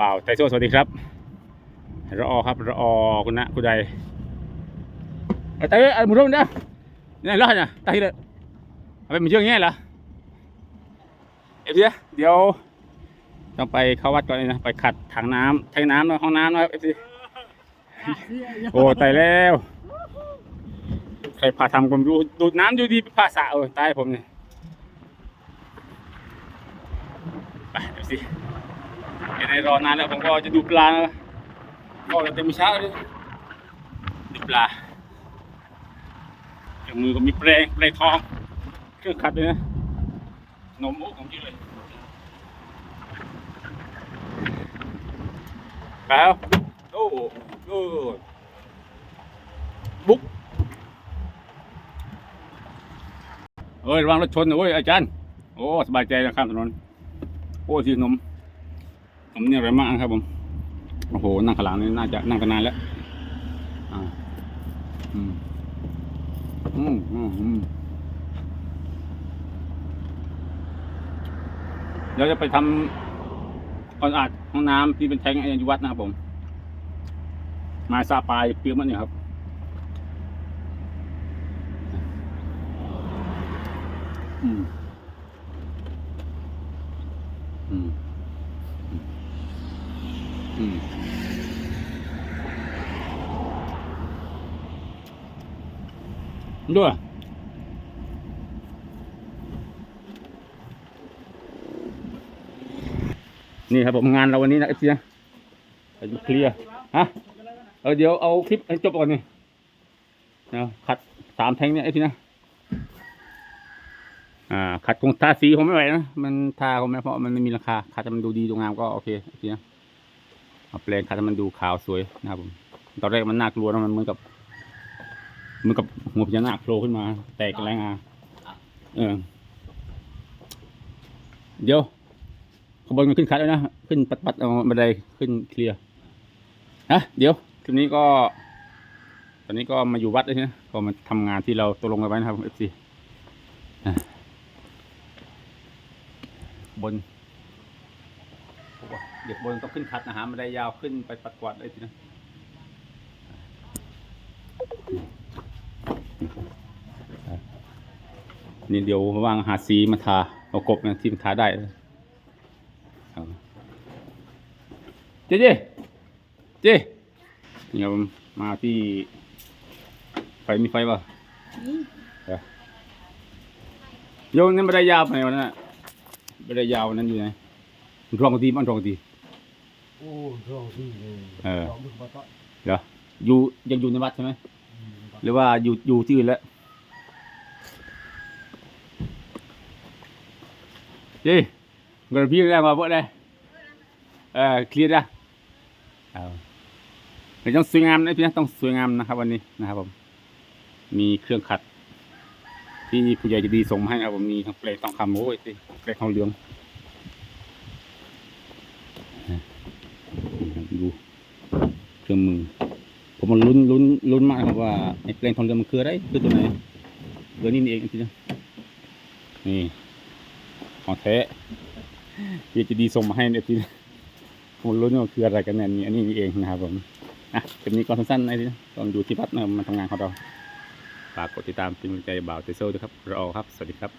บ่าวไทโซสวัสดีครับรอครับรอคุณนะคุณใดเอาไต่เอาหมุนรถมันเด้อนี่รอดเนี่ยไต่เลยเอาไปมันเชื่องง่ายเหรอเอฟซีเดี๋ยวต้องไปเข้าวัดก่อนเลยนะไปขัดถังน้ำใช้น้ำในห้องน้ำนะครับเอฟซีโอ้ไต่แล้วใครพาทำผมดูดูดน้ำดูดีพาสระเออตายผมเนี่ยไปเอฟซี ในรอนานแล้วผมก็จะดูปลาก็เต็มเช้าเลยดูปลาเครื่องมือก็มีแปรงแปรงทองเครื่องขัดเลยนะนมโอ้ของจริงเลยแล้วโอ้โอ้บุ๊กเอ้ยระวังรถชนนะเว้ยอาจารย์ โอ้ สบายใจนะข้ามถนน โอ้ที่นม ผมเนี่ยอะไรมากครับผมโอ้โหนั่งข้างหลังนี่น่าจะนั่งกันนานแล้วอ่าอืมอืมอืมเดี๋ยวจะไปทำความสะอาดห้องน้ำที่เป็นแทงอายุวัดนะครับผม มาซาปลายเปียกมันเนี่ยครับอืมอืม ด้วยนี่ครับผมงานเราวันนี้นะเอฟซีนะเคลียร์ฮะเออเดี๋ยวเอาคลิปให้จบก่อนนี่นะขัดสามแทงเนี่ยเอฟซีนะอ่าขัดคงทาสีผมไม่ไหวนะมันทาผมไม่เพราะมันไม่มีราคาขัดให้มันดูดีดูงามก็โอเคเอฟซีนะ แปลงคัดให้มันดูขาวสวยนะครับผมตอนแรกมันน่ากลัวนะมันเหมือนกับเหมือนกับหัวพญานาคโผล่ขึ้นมา แตกแรงอาเออเดี๋ยวขบวนมันขึ้นคัดแล้วนะขึ้นปัดปัดๆเอาบันไดขึ้นเคลียร์ฮะเดี๋ยวคลิปนี้ก็ ตอนนี้ก็มาอยู่วัดเลยนะก็มาทำงานที่เราตกลงกันไว้นะครับเอฟซีบน เด็กบนต้องขึ้นคัดนะฮะไม่ได้ยาวขึ้นไปปัดกวาดเลยทีนะนี่เดี๋ยววางหาสีมาทาเอากบนะที่มันทาได้เอาเจ๊เจ๊เจ๊นี่ครับผมมาที่ไฟมีไฟป่ะเออโยนนี่ไม่ได้ยาวไปไหนวันนั้นน่ะไม่ได้ยาววันนั้นอยู่ไหนรองดีมันรองดี โอ้รองที่เลยเออรองมึงมาต่อเหรออยู่ยังอยู่ในวัดใช่ไหมหรือว่าอยู่อยู่ที่อื่นแล้วเจ้กระพี่แรงมาพวกได้เออเคลียร์นะเอาเดี๋ยวต้องสวยงามนะพี่นะต้องสวยงามนะครับ วันนี้นะครับผม มีเครื่องขัด ที่ผู้ใหญ่ใจะดีส่งมาให้นะครับผมมีทั้งเปลทองคำโอ้ยสิเปลทองเหลืองนี่ครับ ดูเครื่องมือ ผมมันลุ้นลุ้นลุ้นมากครับว่าไอ้แปลงทองเหลืองมันคืออะไรคือตัวไหนเรือนี่เองทีนะนี่ของแท้ที่จะดีส่งมาให้เนี่ยทีนผมลุ้นว่าคืออะไรกันแน่นี่อันนี้นี่เองนะครับผมอะเป็นนี้ก่อนสั้นๆนะทีนะตอนอยู่ที่พัดนะมาทำงานของเราฝากกดติดตามเป็นกำลังใจบ่าวเตโซ่ด้วยครับรอครับ สวัสดีครับ